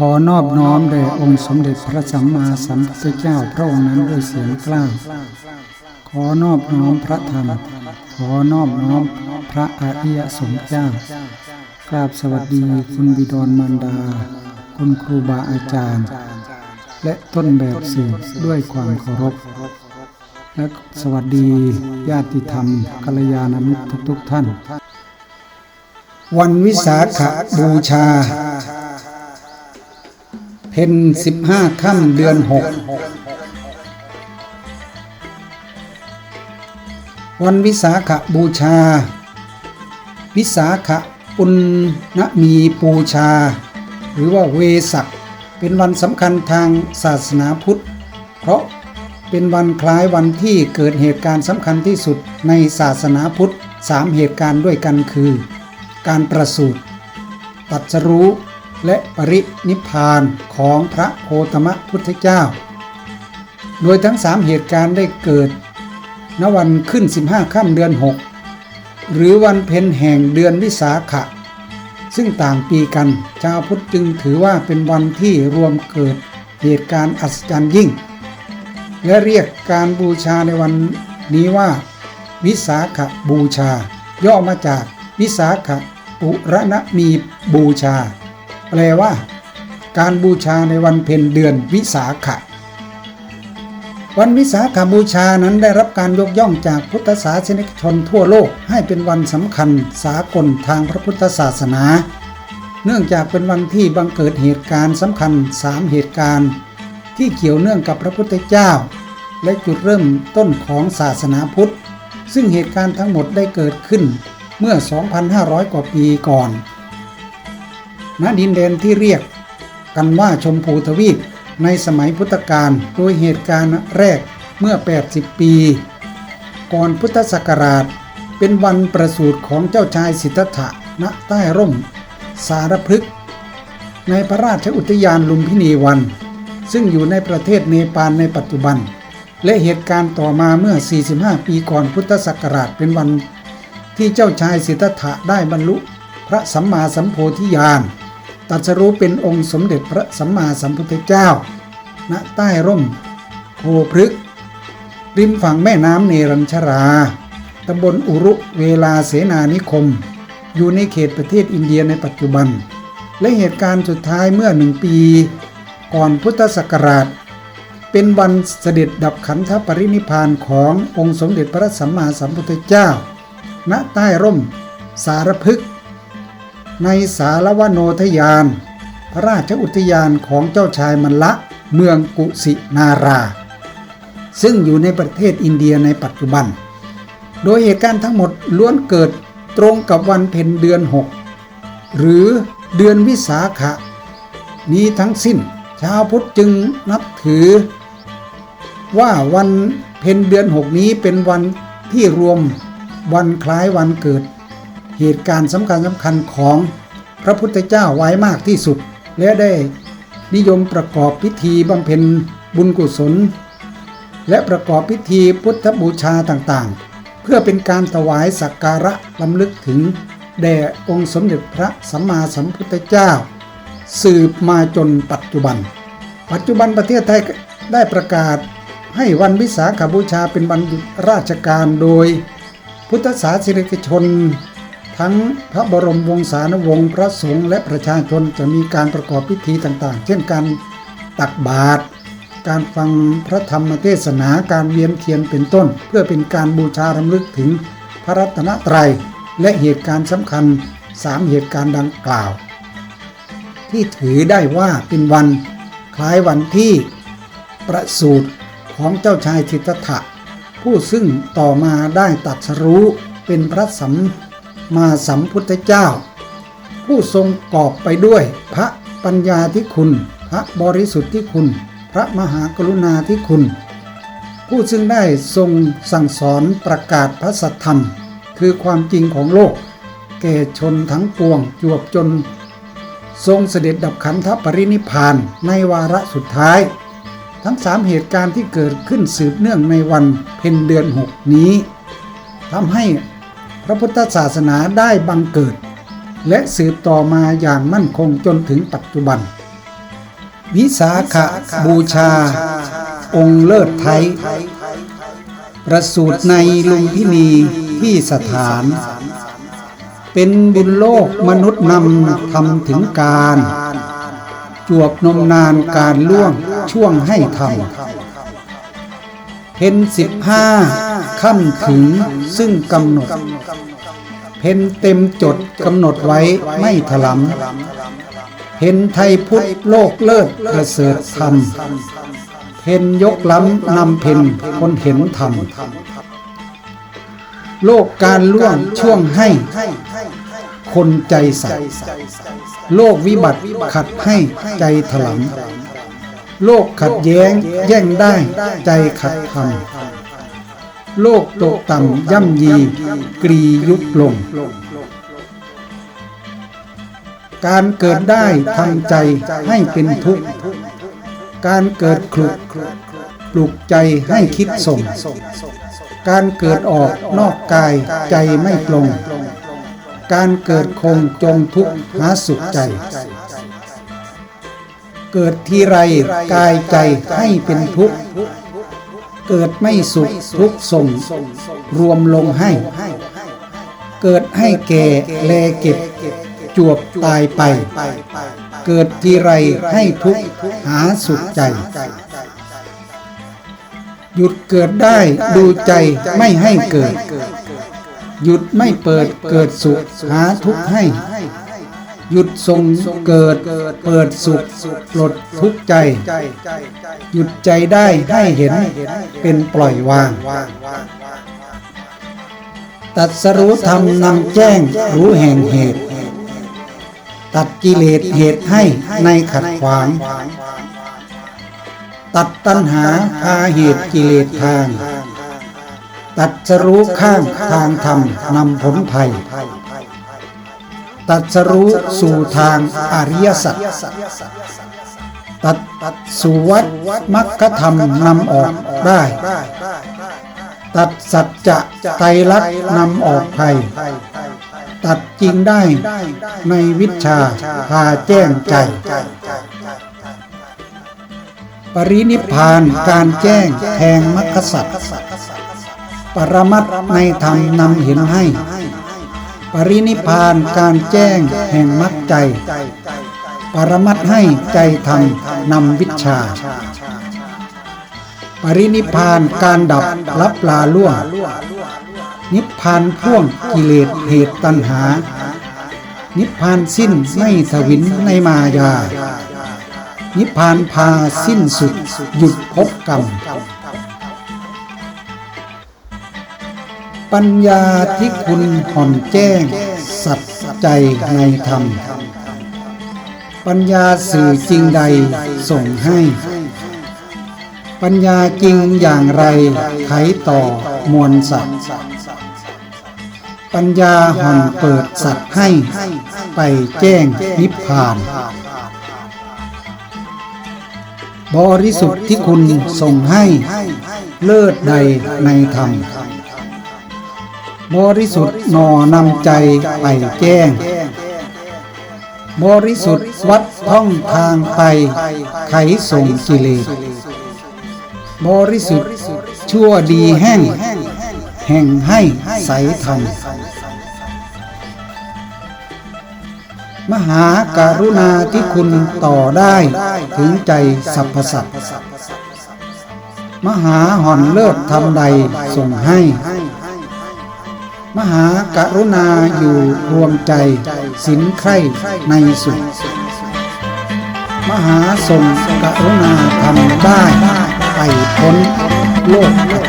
ขอนอบน้อมแด่องค์สมเด็จพระสัมมาสัมพุทธเจ้าพระองค์นั้นด้วยเสียงกล้า ขอนอบน้อมพระธรรม ขอนอบน้อมพระอริยสงฆ์เจ้ากราบสวัสดีคุณบิดรมารดา คุณครูบาอาจารย์ และต้นแบบสื่อด้วยความเคารพ และสวัสดีญาติธรรมกัลยาณมิตรทุกท่าน วันวิสาขบูชา พนสิบห้าค่ำเดือนหกวันวิสาขบูชา วิสาขปุณณมีปูชา หรือว่าเวสักเป็นวันสำคัญทางศาสนาพุทธ เพราะเป็นวันคล้ายวันที่เกิดเหตุการณ์สำคัญที่สุดในศาสนาพุทธสามเหตุการณ์ด้วยกันคือ การประสูติตรัสรู้ และปรินิพานของพระโคตมะพุทธเจ้า โดยทั้งสามเหตุการณ์ได้เกิด ณวันขึ้น 15ค่ำเดือน 6 หรือวันเพ็ญแห่งเดือนวิสาขะ ซึ่งต่างปีกันชาวพุทธจึงถือว่าเป็นวันที่รวมเกิดเหตุการณ์อัศจรรย์ยิ่ง และเรียกการบูชาในวันนี้ว่า วิสาขบูชา ย่อมาจากวิสาขปุรณมีบูชา แปลว่า การบูชาในวันเพ็ญเดือนวิสาขะ วันวิสาขบูชานั้นได้รับการยกย่องจากพุทธศาสนิกชนทั่วโลกให้เป็นวันสำคัญสากลทางพระพุทธศาสนา เนื่องจากเป็นวันที่บังเกิดเหตุการณ์สำคัญสามเหตุการณ์ ที่เกี่ยวเนื่องกับพระพุทธเจ้า และจุดเริ่มต้นของศาสนาพุทธ ซึ่งเหตุการณ์ทั้งหมดได้เกิดขึ้นเมื่อ 2,500 กว่าปีก่อน ณดินแดนที่เรียกกันว่าชมพูทวีปในสมัยพุทธกาลโดยเหตุการณ์แรกเมื่อ 80 ปี ก่อนพุทธศักราช เป็นวันประสูติของเจ้าชายสิทธัตถะณใต้ร่ม สารพฤกษ์ในพระราชอุทยานลุมพินีวัน ซึ่งอยู่ในประเทศเนปาลในปัจจุบัน และเหตุการณ์ต่อมาเมื่อ 45 ปีก่อนพุทธศักราชเป็นวันที่เจ้าชายสิทธัตถะได้บรรลุพระสัมมาสัมโพธิญาณ ตรัสรู้เป็นองค์สมเด็จพระสัมมาสัมพุทธเจ้า ณ ใต้ร่มโพพฤกษ์ริมฝั่งแม่น้ำเนรัญชรา ตำบลอุรุเวลาเสนานิคม อยู่ในเขตประเทศอินเดียในปัจจุบัน และเหตุการณ์สุดท้ายเมื่อหนึ่งปี ก่อนพุทธศักราช เป็นวันเสด็จดับขันธปรินิพานขององค์สมเด็จพระสัมมาสัมพุทธเจ้า ณ ใต้ร่มสารพฤกษ์ ในสารวโนทยาน พระราชอุทยานของเจ้าชายมันละเมืองกุสินารา ซึ่งอยู่ในประเทศอินเดียในปัจจุบัน โดยเหตุการณ์ทั้งหมดล้วนเกิดตรงกับวันเพ็ญเดือน 6 หรือเดือนวิสาขะ นี้ทั้งสิ้นชาวพุทธจึงนับถือ ว่าวันเพ็ญเดือน 6 นี้เป็นวันที่รวมวันคล้ายวันเกิด เหตุการณ์สำคัญสำคัญของพระพุทธเจ้าไว้มากที่สุด และได้นิยมประกอบพิธีบำเพ็ญบุญกุศล และประกอบพิธีพุทธบูชาต่างๆ เพื่อเป็นการถวายสักการะลำลึกถึง แด่องค์สมเด็จพระสัมมาสัมพุทธเจ้า สืบมาจนปัจจุบัน ปัจจุบันประเทศไทยได้ประกาศให้วันวิสาขบูชาเป็นวันหยุดราชการโดย พุทธศาสนิกชน ทั้งพระบรมวงศานุวงศ์พระสงฆ์และประชาชนจะมีการประกอบพิธีต่างๆ เช่นการตักบาตรการฟังพระธรรมเทศนาการเวียนเทียนเป็นต้น เพื่อเป็นการบูชารำลึกถึงพระรัตนตรัย และเหตุการณ์สำคัญสามเหตุการณ์ดังกล่าว ที่ถือได้ว่าเป็นวันคล้ายวันที่ประสูติของเจ้าชายสิตถะผู้ซึ่งต่อมาได้ตรัสรู้เป็นพระสัม มาสัมพุทธเจ้า ผู้ทรงกอบไปด้วย พระปัญญาที่คุณ พระบริสุทธิ์ที่คุณ พระมหากรุณาที่คุณ ผู้ซึ่งได้ทรงสั่งสอนประกาศพระสัทธรรม คือความจริงของโลก แก่ชนทั้งปวงจวบจน ทรงเสด็จดับขันธปรินิพานในวาระสุดท้ายทั้งสามเหตุการณ์ที่เกิดขึ้นสืบเนื่องในวันเพ็ญเดือนหกนี้ทำให้ ระพุทธศาสนาได้บังเกิด และสืบต่อมาอย่างมั่นคงจนถึงปัจจุบัน วิสาขบูชา องค์เลิศไทย ประสูตรในลุมพินีที่สถาน เป็นบุญโลกมนุษย์นำทำถึงการ จวบนมนานการล่วงช่วงให้ทำ เพนสิบห้าค่ำถึงซึ่งกำหนด เพนเต็มจดกำหนดไว้ไม่ถลำเพนไทยพุทธโลกเลิศประเสริฐธรรมเพนยกล้ำนำเพนคนเห็นธรรมโลกการล่วงช่วงให้ คนใจใสโลกวิบัติขัดให้ใจถลำ โลกขัดแย้งแย่งได้ใจขัดทำโลกตกต่ำย่ำยี กรียุบลง การเกิดได้ทำใจให้เป็นทุกข์ การเกิดคลุกปลุกใจให้คิดส่ง การเกิดออกนอกกายใจไม่ปลง การเกิดคงจงทุกข์หาสุขใจ เกิดทีไรกายใจให้เป็นทุกข์ เกิดไม่สุขทุกข์ส่ง รวมลงให้ เกิดให้แก่แลเก็บ จวบตายไป เกิดทีไรให้ทุกข์หาสุขใจ หยุดเกิดได้ดูใจไม่ให้เกิด หยุดไม่เปิดเกิดสุขหาทุกข์ให้ หยุดทรงเกิดเปิดสุขปลดทุกข์ใจ หยุดใจได้ให้เห็นเป็นปล่อยวาง ตัดสรู้ธรรมนำแจ้งรู้แห่งเหตุ ตัดกิเลสเหตุให้ในขัดขวาง ตัดตัณหาพาเหตุกิเลสทาง ตัดสรู้ข้างทางธรรมนำผลภัย ตัดสรู้สู่ทางอริยสัจตัดสู่วัดมรรคธรรมนำออกได้ ตัดสัจจะไตรลักษณ์นำออกภัยตัดจริงได้ในวิชาพาแจ้งใจ ปรินิพานการแจ้งแทงมรรคสัตว์ปรมัตในธรรมนำเห็นให้ ปรินิพานการแจ้งแห่งมรรคใจ ปรมัตให้ใจธรรมนำวิชา ปรินิพานการดับรับลาล่วง นิพพานพ่วงกิเลสเหตุตัณหา นิพพานสิ้นไม่ทวินในมายา นิพพานพาสิ้นสุดหยุดภพกรรม ปัญญาที่คุณผ่อนแจ้ง สัจใจในธรรม ปัญญาสื่อจริงใดส่งให้ ปัญญาจริงอย่างไรไขต่อมวลสัตว์ปัญญาห่อนเปิดสัตว์ให้ ไปแจ้งนิพพาน บริสุทธิ์ที่คุณส่งให้ เลิศใดในธรรม บริสุทธิ์นอนำใจไปแจ้ง บริสุทธิ์วัดท่องทางไปไขส่งกิเลสบริสุทธิ์ชั่วดีแห่งแห่งให้ใสธรรมมหาการุณาที่คุณต่อได้ถึงใจสรรพสัตว์มหาห่อนเลิศทำใดส่งให้ มหากรุณาอยู่รวมใจสินไข่ในสุข มหาทรงกรุณาทำได้ไปพ้นโลกธรรม